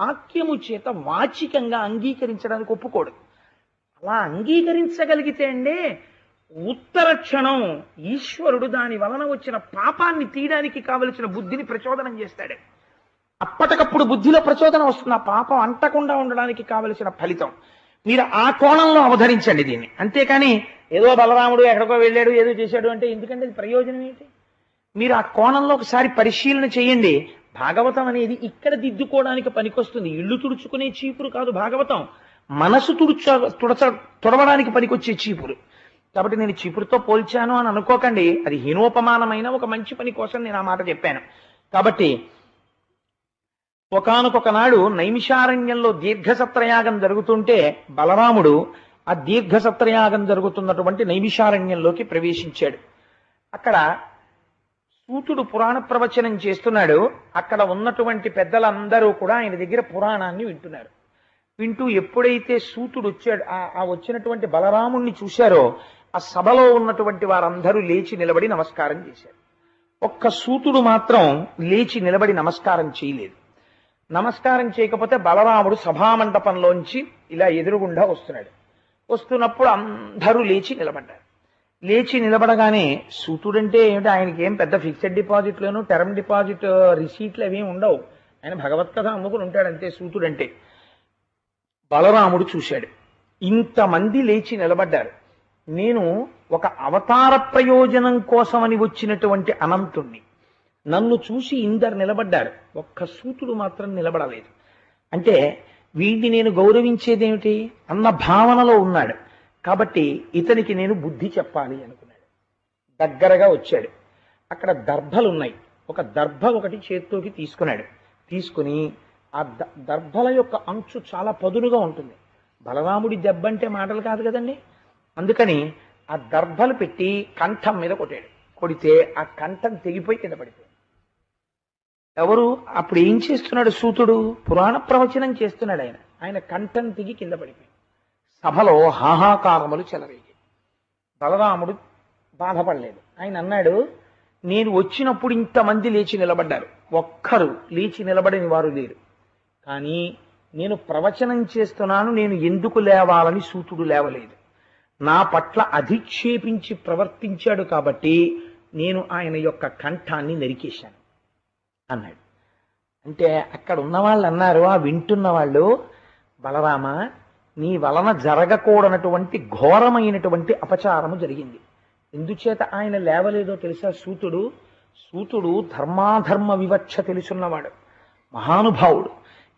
వాక్యము చేత వాచికంగా అంగీకరించడానికి ఒప్పుకోడు. అలా అంగీకరించగలిగితే అండి ఉత్తర క్షణం ఈశ్వరుడు దాని వలన వచ్చిన పాపాన్ని తీయడానికి కావలసిన బుద్ధిని ప్రచోదనం చేస్తాడు. అప్పటికప్పుడు బుద్ధిలో ప్రచోదనం వస్తుంది. ఆ పాపం అంటకుండా ఉండడానికి కావలసిన ఫలితం. మీరు ఆ కోణంలో అవధరించండి దీన్ని. అంతేకాని ఏదో బలరాముడు ఎక్కడికో వెళ్ళాడు ఏదో చేశాడు అంటే ఎందుకంటే అది ప్రయోజనం ఏంటి? మీరు ఆ కోణంలో ఒకసారి పరిశీలన చేయండి. భాగవతం అనేది ఇక్కడ దిద్దుకోవడానికి పనికొస్తుంది. ఇల్లు తుడుచుకునే చీపురు కాదు భాగవతం. మనసు తుడుచ తుడచ తుడవడానికి పనికొచ్చే చీపురు. కాబట్టి నేను చీపురుతో పోల్చాను అని అనుకోకండి. అది హీనోపమానమైన ఒక మంచి పని కోసం నేను ఆ మాట చెప్పాను. కాబట్టి ఒకనకొక నాడు నైమిషారణ్యంలో దీర్ఘసత్రయాగం జరుగుతుంటే బలరాముడు ఆ దీర్ఘసత్రయాగం జరుగుతున్నటువంటి నైమిషారణ్యంలోకి ప్రవేశించాడు. అక్కడ సూతుడు పురాణ ప్రవచనం చేస్తున్నాడు. అక్కడ ఉన్నటువంటి పెద్దలందరూ కూడా ఆయన దగ్గర పురాణాన్ని వింటున్నారు. వింటూ ఎప్పుడైతే సూతుడు వచ్చాడు ఆ- వచ్చినటువంటి బలరాముణ్ణి చూశారో ఆ సభలో ఉన్నటువంటి వారందరూ లేచి నిలబడి నమస్కారం చేశారు. ఒక్క సూతుడు మాత్రం లేచి నిలబడి నమస్కారం చేయలేదు. నమస్కారం చేయకపోతే బలరాముడు సభామండపంలోంచి ఇలా ఎదురుగుండా వస్తున్నాడు. వస్తున్నప్పుడు అందరూ లేచి నిలబడ్డారు. లేచి నిలబడగానే సూతుడంటే ఏమిటి? ఆయనకి ఏం పెద్ద ఫిక్స్డ్ డిపాజిట్లను టర్మ్ డిపాజిట్ రిసీట్లు అవి ఉండవు. ఆయన భగవత్ కథ అమ్ముకుని ఉంటాడు అంతే సూతుడంటే. బలరాముడు చూశాడు. ఇంతమంది లేచి నిలబడ్డారు. నేను ఒక అవతార ప్రయోజనం కోసమని వచ్చినటువంటి అనంతుణ్ణి. నన్ను చూసి ఇందరు నిలబడ్డారు. ఒక్క సూతుడు మాత్రం నిలబడలేదు. అంటే వీడిని నేను గౌరవించేదేమిటి? అన్న భావనలో ఉన్నాడు. కాబట్టి ఇతనికి నేను బుద్ధి చెప్పాలి అనుకున్నాడు. దగ్గరగా వచ్చాడు. అక్కడ దర్భలు ఉన్నాయి ఒక దర్భ ఒకటి చేత్తోకి తీసుకున్నాడు. తీసుకుని ఆ ద- దర్భల యొక్క అంచు చాలా పదునుగా ఉంటుంది. బలరాముడి దెబ్బ అంటే మాటలు కాదు కదండి? అందుకని ఆ దర్భలు పెట్టి కంఠం మీద కొట్టాడు. కొడితే ఆ కంఠం తెగిపోయి కింద పడిపోయింది. ఎవరు? అప్పుడు ఏం చేస్తున్నాడు సూతుడు? పురాణ ప్రవచనం చేస్తున్నాడు ఆయన. ఆయన కంఠం తెగి కింద పడిపోయింది. సభలో హాహాకారములు చెలరేగి. బలరాముడు బాధపడలేదు. ఆయన అన్నాడు నేను వచ్చినప్పుడు ఇంతమంది లేచి నిలబడ్డారు. ఒక్కరు లేచి నిలబడని వారు లేరు. కానీ నేను ప్రవచనం చేస్తున్నాను నేను ఎందుకు లేవాలని సూతుడు లేవలేదు. నా పట్ల అధిక్షేపించి ప్రవర్తించాడు కాబట్టి నేను ఆయన యొక్క కంఠాన్ని నరికేశాను అన్నాడు. అంటే అక్కడ ఉన్న వాళ్ళు అన్నారు ఆ వింటున్న వాళ్ళు బలరామ నీ వలన జరగకూడనటువంటి ఘోరమైనటువంటి అపచారము జరిగింది. ఎందుచేత ఆయన లేవలేదో తెలుసా సూతుడు? సూతుడు ధర్మాధర్మ వివక్ష తెలుసున్నవాడు. మహానుభావుడు.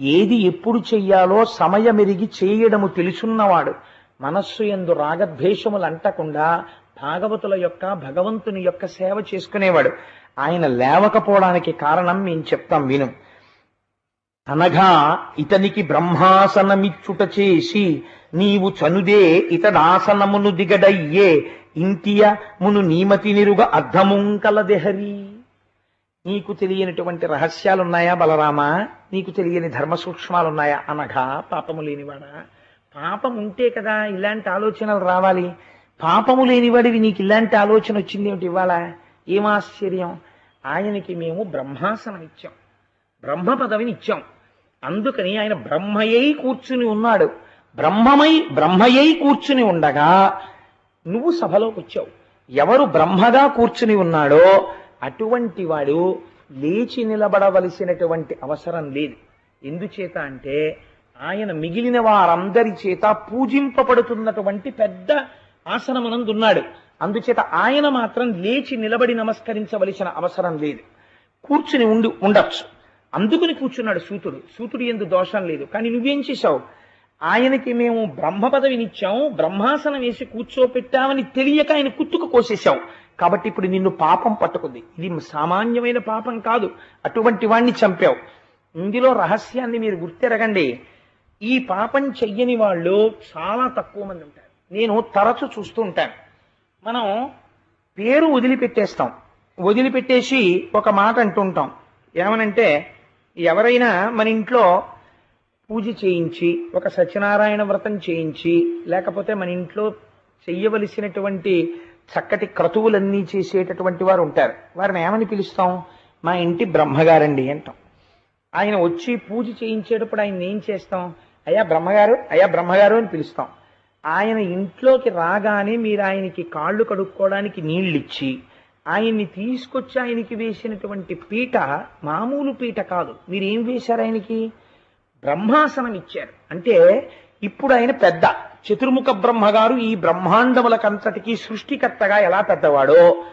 ఏది ఎప్పుడు చెయ్యాలో సమయమెరిగి చేయడము తెలుసున్నవాడు. మనస్సు ఎందు రాగద్వేషములు అంటకుండా భాగవతుల యొక్క భగవంతుని యొక్క సేవ చేసుకునేవాడు. ఆయన లేవకపోవడానికి కారణం మేము చెప్తాం విను. అనగా ఇతనికి బ్రహ్మాసనమిచ్చుట చేసి నీవు చనుదే ఇతడాసనమును దిగడయ్యే ఇంతియ మును నీమతి నిరుగ అర్ధముంకలదెహరి. నీకు తెలియనటువంటి రహస్యాలున్నాయా బలరామా? నీకు తెలియని ధర్మ సూక్ష్మాలున్నాయా అనగా పాపము లేనివాడా? పాపం ఉంటే కదా ఇలాంటి ఆలోచనలు రావాలి. పాపము లేనివాడివి నీకు ఇలాంటి ఆలోచన వచ్చింది ఏమిటి ఇవాళ? ఏమాశ్చర్యం? ఆయనకి మేము బ్రహ్మాసనం ఇచ్చాం బ్రహ్మ పదవిని ఇచ్చాం అందుకని ఆయన బ్రహ్మయ్యై కూర్చుని ఉన్నాడు. బ్రహ్మమై బ్రహ్మయ్యై కూర్చుని ఉండగా నువ్వు సభలోకి వచ్చావు. ఎవరు బ్రహ్మగా కూర్చుని ఉన్నాడో అటువంటి వాడు లేచి నిలబడవలసినటువంటి అవసరం లేదు. ఎందుచేత అంటే ఆయన మిగిలిన వారందరి చేత పూజింపబడుతున్నటువంటి పెద్ద ఆసనమనందున్నాడు. అందుచేత ఆయన మాత్రం లేచి నిలబడి నమస్కరించవలసిన అవసరం లేదు. కూర్చుని ఉండి ఉండొచ్చు. అందుకుని కూర్చున్నాడు సూతుడు. సూతుడు ఎందు దోషం లేదు. కానీ నువ్వేం చేశావు? ఆయనకి మేము బ్రహ్మ పదవినిచ్చాము బ్రహ్మాసనం వేసి కూర్చోపెట్టామని తెలియక ఆయన కుత్తుకు కోసేశావు. కాబట్టి ఇప్పుడు నిన్ను పాపం పట్టుకుంది. ఇది సామాన్యమైన పాపం కాదు. అటువంటి వాణ్ణి చంపావు. ఇందులో రహస్యాన్ని మీరు గుర్తెరగండి. ఈ పాపం చెయ్యని వాళ్ళు చాలా తక్కువ మంది ఉంటారు. నేను తరచు చూస్తూ ఉంటాను. మనం పేరు వదిలిపెట్టేస్తాం. వదిలిపెట్టేసి ఒక మాట అంటుంటాం ఏమనంటే ఎవరైనా మన ఇంట్లో పూజ చేయించి ఒక సత్యనారాయణ వ్రతం చేయించి లేకపోతే మన ఇంట్లో చెయ్యవలసినటువంటి చక్కటి క్రతువులన్నీ చేసేటటువంటి వారు ఉంటారు. వారిని ఏమని పిలుస్తాం? మా ఇంటి బ్రహ్మగారండి అంటాం. ఆయన వచ్చి పూజ చేయించేటప్పుడు ఆయన ఏం చేస్తాం? అయ్యా బ్రహ్మగారు అయ్యా బ్రహ్మగారు అని పిలుస్తాం. ఆయన ఇంట్లోకి రాగానే మీరు ఆయనకి కాళ్ళు కడుక్కోవడానికి నీళ్ళు ఇచ్చి ఆయన్ని తీసుకొచ్చి ఆయనకి వేసినటువంటి పీట మామూలు పీట కాదు. మీరు ఏం వేశారు ఆయనకి? బ్రహ్మాసనం ఇచ్చారు. అంటే ఇప్పుడు ఆయన పెద్ద. చతుర్ముఖ బ్రహ్మగారు ఈ బ్రహ్మాండములకంతటికి సృష్టికర్తగా ఎలా పెద్దవాడో?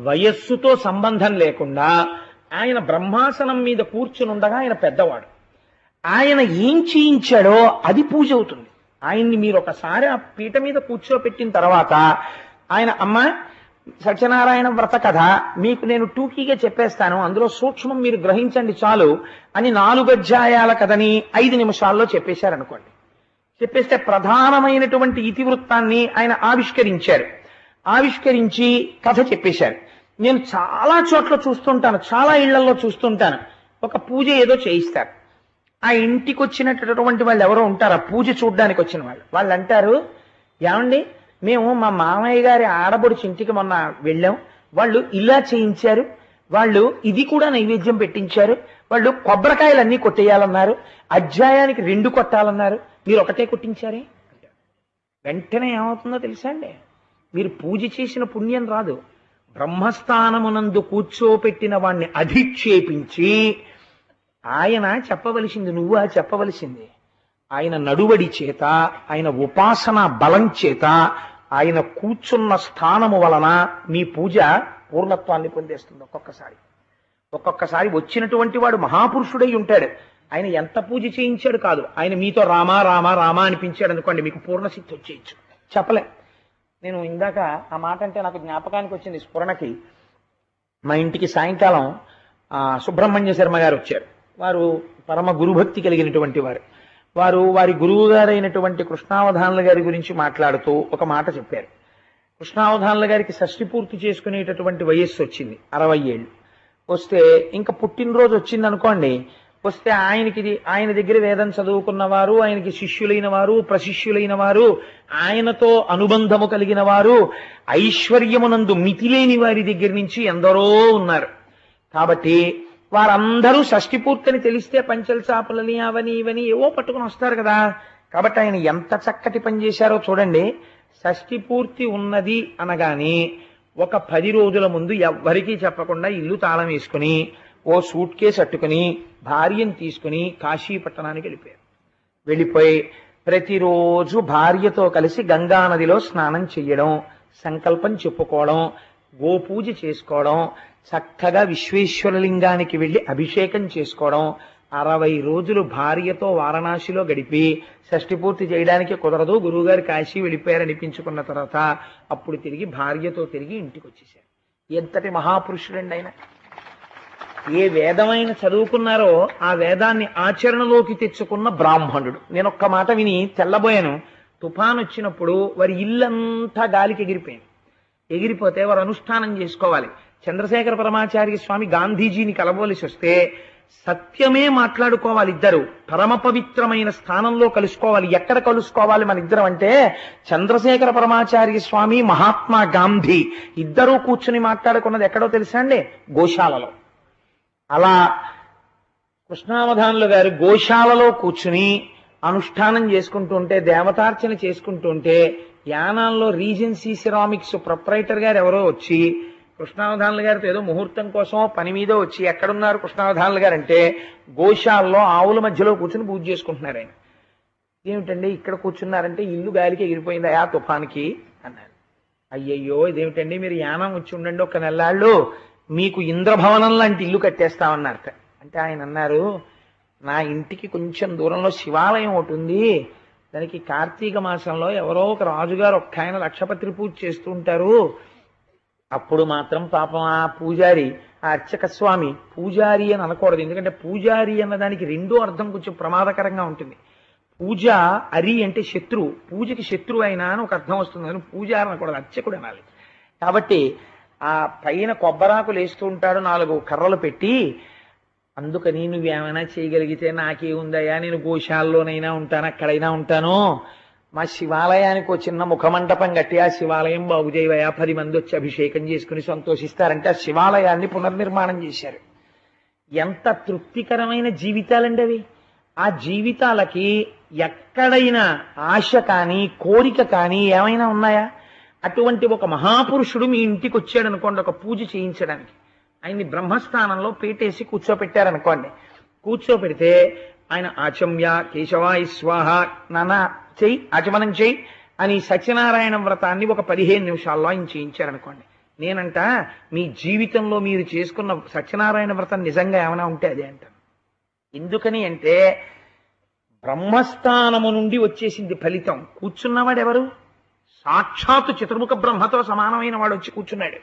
వయస్సుతో సంబంధం లేకుండా ఆయన బ్రహ్మాసనం మీద కూర్చునుండగా ఆయన పెద్దవాడు. ఆయన ఏం చేయించాడో అది పూజ అవుతుంది. ఆయన్ని మీరు ఒకసారి ఆ పీట మీద కూర్చోపెట్టిన తర్వాత ఆయన అమ్మ సత్యనారాయణ వ్రత కథ మీకు నేను టూకీగా చెప్పేస్తాను. అందులో సూక్ష్మం మీరు గ్రహించండి చాలు అని నాలుగు అధ్యాయాల కథని ఐదు నిమిషాల్లో చెప్పేశారనుకోండి. చెప్పేస్తే ప్రధానమైనటువంటి ఇతివృత్తాన్ని ఆయన ఆవిష్కరించారు. ఆవిష్కరించి కథ చెప్పేశారు. నేను చాలా చోట్ల చూస్తుంటాను చాలా ఇళ్ళలో చూస్తుంటాను. ఒక పూజ ఏదో చేయిస్తారు. ఆ ఇంటికి వచ్చినటువంటి వాళ్ళు ఎవరో ఉంటారు ఆ పూజ చూడడానికి వచ్చిన వాళ్ళు. వాళ్ళు అంటారు ఏమండి? మేము మా మామయ్య గారి ఆడబడుచు ఇంటికి మొన్న వెళ్ళాం. వాళ్ళు ఇలా చేయించారు. వాళ్ళు ఇది కూడా నైవేద్యం పెట్టించారు. వాళ్ళు కొబ్బరికాయలు అన్నీ కొట్టేయాలన్నారు. అధ్యాయానికి రెండు కొట్టాలన్నారు. మీరు ఒకటే కొట్టించారే? వెంటనే ఏమవుతుందో తెలుసా అండి? మీరు పూజ చేసిన పుణ్యం రాదు. బ్రహ్మస్థానమునందు కూర్చోపెట్టిన వాణ్ణి అధిక్షేపించి ఆయన చెప్పవలసింది నువ్వా చెప్పవలసింది. ఆయన నడువడి చేత ఆయన ఉపాసన బలం చేత ఆయన కూర్చున్న స్థానము వలన మీ పూజ పూర్ణత్వాన్ని పొందేస్తుంది ఒక్కొక్కసారి. ఒక్కొక్కసారి వచ్చినటువంటి వాడు మహాపురుషుడై ఉంటాడు. ఆయన ఎంత పూజ చేయించాడు కాదు. ఆయన మీతో రామా రామా రామా అనిపించాడు అనుకోండి మీకు పూర్ణసిద్ధి వచ్చేయచ్చు. చెప్పలే. నేను ఇందాక ఆ మాట అంటే నాకు జ్ఞాపకానికి వచ్చింది స్ఫురణకి. మా ఇంటికి సాయంకాలం సుబ్రహ్మణ్య శర్మ గారు వచ్చారు. వారు పరమ గురుభక్తి కలిగినటువంటి వారు. వారు వారి గురువు గారైనటువంటి కృష్ణావధానుల గారి గురించి మాట్లాడుతూ ఒక మాట చెప్పారు. కృష్ణావధానుల గారికి షష్ఠి పూర్తి చేసుకునేటటువంటి వయస్సు వచ్చింది అరవై ఏళ్ళు. వస్తే ఇంకా పుట్టినరోజు వచ్చింది అనుకోండి వస్తే ఆయనకి ఆయన దగ్గర వేదం చదువుకున్న వారు ఆయనకి శిష్యులైన వారు ప్రశిష్యులైన వారు ఆయనతో అనుబంధము కలిగిన వారు ఐశ్వర్యమునందు మితిలేని వారి దగ్గర నుంచి ఎందరో ఉన్నారు. కాబట్టి వారందరూ షష్టి పూర్తిని తెలిస్తే పంచల చాపలని అవని ఇవని ఏవో పట్టుకుని వస్తారు కదా. కాబట్టి ఆయన ఎంత చక్కటి పని చేశారో చూడండి. షష్టి పూర్తి ఉన్నది అనగానే ఒక పది రోజుల ముందు ఎవ్వరికీ చెప్పకుండా ఇల్లు తాళం వేసుకుని ఓ సూట్ కేసు అట్టుకుని భార్యను తీసుకుని కాశీ పట్టణానికి వెళ్ళిపోయారు. వెళ్ళిపోయి ప్రతిరోజు భార్యతో కలిసి గంగా నదిలో స్నానం చెయ్యడం సంకల్పం చెప్పుకోవడం గోపూజ చేసుకోవడం చక్కగా విశ్వేశ్వరలింగానికి వెళ్ళి అభిషేకం చేసుకోవడం. అరవై రోజులు భార్యతో వారణాసిలో గడిపి షష్టి పూర్తి చేయడానికి కుదరదు. గురువుగారు కాశీ వెళ్ళిపోయారనిపించుకున్న తర్వాత అప్పుడు తిరిగి భార్యతో తిరిగి ఇంటికి వచ్చేసారు ఎంతటి మహాపురుషుడండి ఆయన ఏ వేదమైన చదువుకున్నారో ఆ వేదాన్ని ఆచరణలోకి తెచ్చుకున్న బ్రాహ్మణుడు. నేను ఒక్క మాట విని తెల్లబోయాను. తుఫాన్ వచ్చినప్పుడు వారి ఇల్లంతా గాలికి ఎగిరిపోయింది. ఎగిరిపోతే వారు అనుష్ఠానం చేసుకోవాలి. చంద్రశేఖర పరమాచార్య స్వామి గాంధీజీని కలవలసి వస్తే సత్యమే మాట్లాడుకోవాలి ఇద్దరు. పరమ పవిత్రమైన స్థానంలో కలుసుకోవాలి. ఎక్కడ కలుసుకోవాలి మన ఇద్దరం అంటే చంద్రశేఖర పరమాచార్య స్వామి మహాత్మా గాంధీ. ఇద్దరూ కూర్చుని మాట్లాడుకున్నది ఎక్కడో తెలుసా అండి? గోశాలలో. అలా కృష్ణావధానులు గారు గోశాలలో కూర్చుని అనుష్ఠానం చేసుకుంటుంటే దేవతార్చన చేసుకుంటుంటే యానాల్లో రీజెన్సీ సిరామిక్స్ ప్రొపరైటర్ గారు ఎవరో వచ్చి కృష్ణావధానులు గారితో ఏదో ముహూర్తం కోసం పని మీద వచ్చి ఎక్కడున్నారు కృష్ణావధానులు గారు అంటే గోశాలలో ఆవుల మధ్యలో కూర్చుని పూజ చేసుకుంటున్నారు ఆయన. ఏమిటండి ఇక్కడ కూర్చున్నారంటే ఇల్లు గాలికి ఎగిరిపోయింది ఆ తుఫానికి? అన్నారు. అయ్యయ్యో ఇదేమిటండి మీరు యానం వచ్చి ఉండండి ఒక నెల్లాళ్ళు మీకు ఇంద్రభవనం లాంటి ఇల్లు కట్టేస్తామన్నారు. అంటే ఆయన అన్నారు నా ఇంటికి కొంచెం దూరంలో శివాలయం ఒకటి ఉంది. దానికి కార్తీక మాసంలో ఎవరో ఒక రాజుగారు ఒక్క ఆయన లక్షపత్రి పూజ చేస్తూ ఉంటారు. అప్పుడు మాత్రం పాపం ఆ పూజారి ఆ అర్చక స్వామి పూజారి అని అనకూడదు. ఎందుకంటే పూజారి అన్న దానికి రెండో అర్థం కొంచెం ప్రమాదకరంగా ఉంటుంది. పూజ అరి అంటే శత్రువు పూజకి శత్రువు అయినా అని ఒక అర్థం వస్తుంది. కానీ పూజారి అనకూడదు. అర్చకుడు అనాలి. కాబట్టి ఆ పైన కొబ్బరాకులు వేస్తూ ఉంటాడు నాలుగు కర్రలు పెట్టి. అందుకని నువ్వేమైనా చేయగలిగితే నాకేముందయ్యా? నేను గోశాల్లోనైనా ఉంటాను అక్కడైనా ఉంటాను. మా శివాలయానికి ఒక చిన్న ముఖమండపం కట్టి ఆ శివాలయం బాగు చేయవయా పది మంది వచ్చి అభిషేకం చేసుకుని సంతోషిస్తారంటే ఆ శివాలయాన్ని పునర్నిర్మాణం చేశారు. ఎంత తృప్తికరమైన జీవితాలండి అవి. ఆ జీవితాలకి ఎక్కడైనా ఆశ కానీ కోరిక కానీ ఏమైనా ఉన్నాయా? అటువంటి ఒక మహాపురుషుడు మీ ఇంటికి వచ్చాడు అనుకోండి ఒక పూజ చేయించడానికి. ఆయన్ని బ్రహ్మస్థానంలో పీటేసి కూర్చోపెట్టారనుకోండి. కూర్చోపెడితే ఆయన ఆచమ్య కేశవాయ స్వాహ నానా చెయ్యి ఆచమనం చెయ్యి అని సత్యనారాయణ వ్రతాన్ని ఒక పదిహేను నిమిషాల్లో ఆయన చేయించారనుకోండి. నేనంట మీ జీవితంలో మీరు చేసుకున్న సత్యనారాయణ వ్రతం నిజంగా ఏమైనా ఉంటే అదే అంటాను. ఎందుకని అంటే బ్రహ్మస్థానము నుండి వచ్చేసింది ఫలితం. కూర్చున్నవాడు ఎవరు? సాక్షాత్తు చతుర్ముఖ బ్రహ్మతో సమానమైన వాడు వచ్చి కూర్చున్నాడు.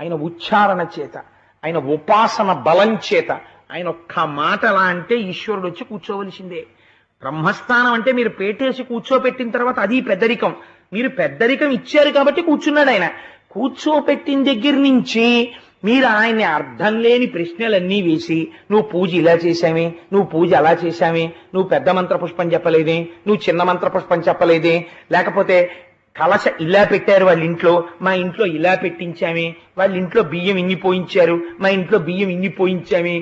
ఆయన ఉచ్చారణ చేత ఆయన ఉపాసన బలం చేత ఆయన ఒక్క మాటలా అంటే ఈశ్వరుడు వచ్చి కూర్చోవలసిందే. బ్రహ్మస్థానం అంటే మీరు పేటేసి కూర్చోపెట్టిన తర్వాత అది పెద్దరికం. మీరు పెద్దరికం ఇచ్చారు కాబట్టి కూర్చున్నాడు ఆయన. కూర్చోపెట్టిన దగ్గర నుంచి మీరు ఆయన్ని అర్థం లేని ప్రశ్నలన్నీ వేసి నువ్వు పూజ ఇలా చేశామే నువ్వు పూజ అలా చేశామే నువ్వు పెద్ద మంత్ర పుష్పం చెప్పలేదే నువ్వు చిన్న మంత్ర పుష్పం చెప్పలేదే లేకపోతే కలశ ఇలా పెట్టారు వాళ్ళ ఇంట్లో మా ఇంట్లో ఇలా పెట్టించామే వాళ్ళ ఇంట్లో బియ్యం ఇన్ని పోయించారు మా ఇంట్లో బియ్యం ఇన్ని పోయించామే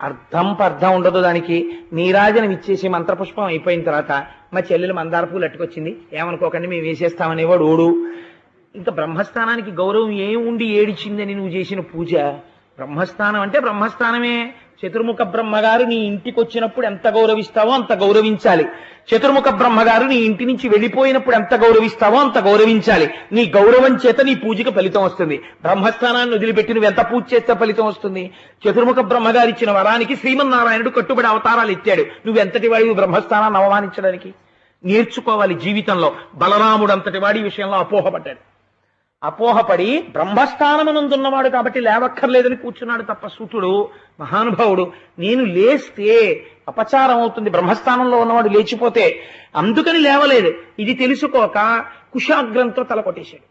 అర్థం పర్థం ఉండదు దానికి. నీరాజనం ఇచ్చేసి మంత్రపుష్పం అయిపోయిన తర్వాత మా చెల్లెలు మందార పూలు అట్టుకొచ్చింది. ఏమనుకోకండి మేము వేసేస్తామనేవాడు ఓడు ఇంకా బ్రహ్మస్థానానికి గౌరవం ఏం ఉండి ఏడిచిందని నువ్వు చేసిన పూజ? బ్రహ్మస్థానం అంటే బ్రహ్మస్థానమే. చతుర్ముఖ బ్రహ్మగారు నీ ఇంటికి వచ్చినప్పుడు ఎంత గౌరవిస్తావో అంత గౌరవించాలి. చతుర్ముఖ బ్రహ్మగారు నీ ఇంటి నుంచి వెళ్ళిపోయినప్పుడు ఎంత గౌరవిస్తావో అంత గౌరవించాలి. నీ గౌరవం చేత నీ పూజకి ఫలితం వస్తుంది. బ్రహ్మస్థానాన్ని వదిలిపెట్టి నువ్వు ఎంత పూజ చేస్తే ఫలితం వస్తుంది? చతుర్ముఖ బ్రహ్మగారు ఇచ్చిన వరానికి శ్రీమన్నారాయణుడు కట్టుబడి అవతారాలు ఎత్తాడు. నువ్వు ఎంతటి వాడివి బ్రహ్మస్థానాన్ని అవమానించడానికి? నేర్చుకోవాలి జీవితంలో. బలరాముడు అంతటి వాడి విషయంలో అపోహపడ్డాడు. అపోహపడి బ్రహ్మస్థానమనందున్నవాడు కాబట్టి లేవక్కర్లేదని కూర్చున్నాడు తప్ప సూతుడు మహానుభావుడు నేను లేస్తే అపచారం అవుతుంది బ్రహ్మస్థానంలో ఉన్నవాడు లేచిపోతే అందుకని లేవలేదు. ఇది తెలుసుకోక కుశాగ్రంతో తలకొట్టేశాడు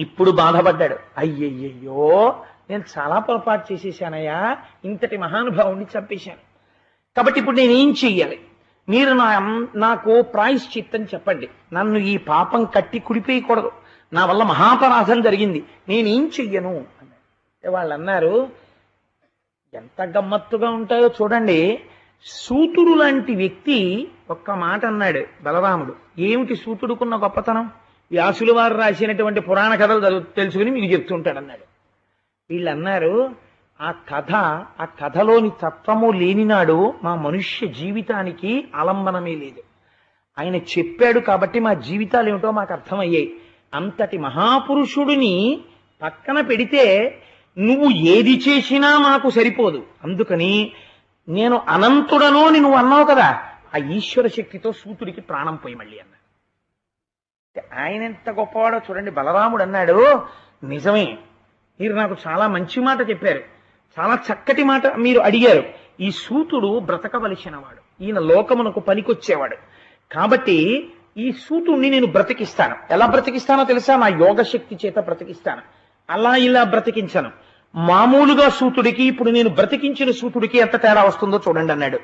ఇప్పుడు బాధపడ్డాడు. అయ్యయ్యయ్యో నేను చాలా పొరపాటు చేసేసానయ్యా ఇంతటి మహానుభావుడిని చంపేశాను. కాబట్టి ఇప్పుడు నేనేం చెయ్యాలి? మీరు నా నాకు ప్రాయశ్చిత్తం చెప్పండి. నన్ను ఈ పాపం కట్టి కుడిపేయకూడదు. నా వల్ల మహాపరాధం జరిగింది. నేనేం చెయ్యను? అన్నాడు అంటే వాళ్ళు అన్నారు ఎంత గమ్మత్తుగా ఉంటాయో చూడండి. సూతుడు లాంటి వ్యక్తి ఒక్క మాట అన్నాడు బలరాముడు. ఏమిటి సూతుడుకున్న గొప్పతనం? వ్యాసులు వారు రాసినటువంటి పురాణ కథలు చదువు- తెలుసుకుని మీకు చెప్తుంటాడు అన్నాడు. వీళ్ళు అన్నారు ఆ కథ ఆ కథలోని తత్వము లేనినాడు మా మనుష్య జీవితానికి ఆలంబనమే లేదు. ఆయన చెప్పాడు కాబట్టి మా జీవితాలు ఏమిటో మాకు అర్థమయ్యాయి. అంతటి మహాపురుషుడిని పక్కన పెడితే నువ్వు ఏది చేసినా మాకు సరిపోదు. అందుకని నేను అనంతుడను అని నువ్వు అన్నావు కదా ఆ ఈశ్వర శక్తితో సూతుడికి ప్రాణం పోయి మళ్ళీ అన్నాడు ఆయన ఎంత గొప్పవాడో చూడండి బలరాముడు అన్నాడు నిజమే మీరు నాకు చాలా మంచి మాట చెప్పారు చాలా చక్కటి మాట మీరు అడిగారు. ఈ సూతుడు బ్రతకవలసిన వాడు ఈయన లోకమునకు పనికొచ్చేవాడు. కాబట్టి ఈ సూతుడిని నేను బ్రతికిస్తాను. ఎలా బ్రతికిస్తానో తెలుసా? నా యోగ శక్తి చేత బ్రతికిస్తాను. అలా ఇలా బ్రతికించను. మామూలుగా సూతుడికి ఇప్పుడు నేను బ్రతికించిన సూతుడికి ఎంత తేడా వస్తుందో చూడండి అన్నాడు.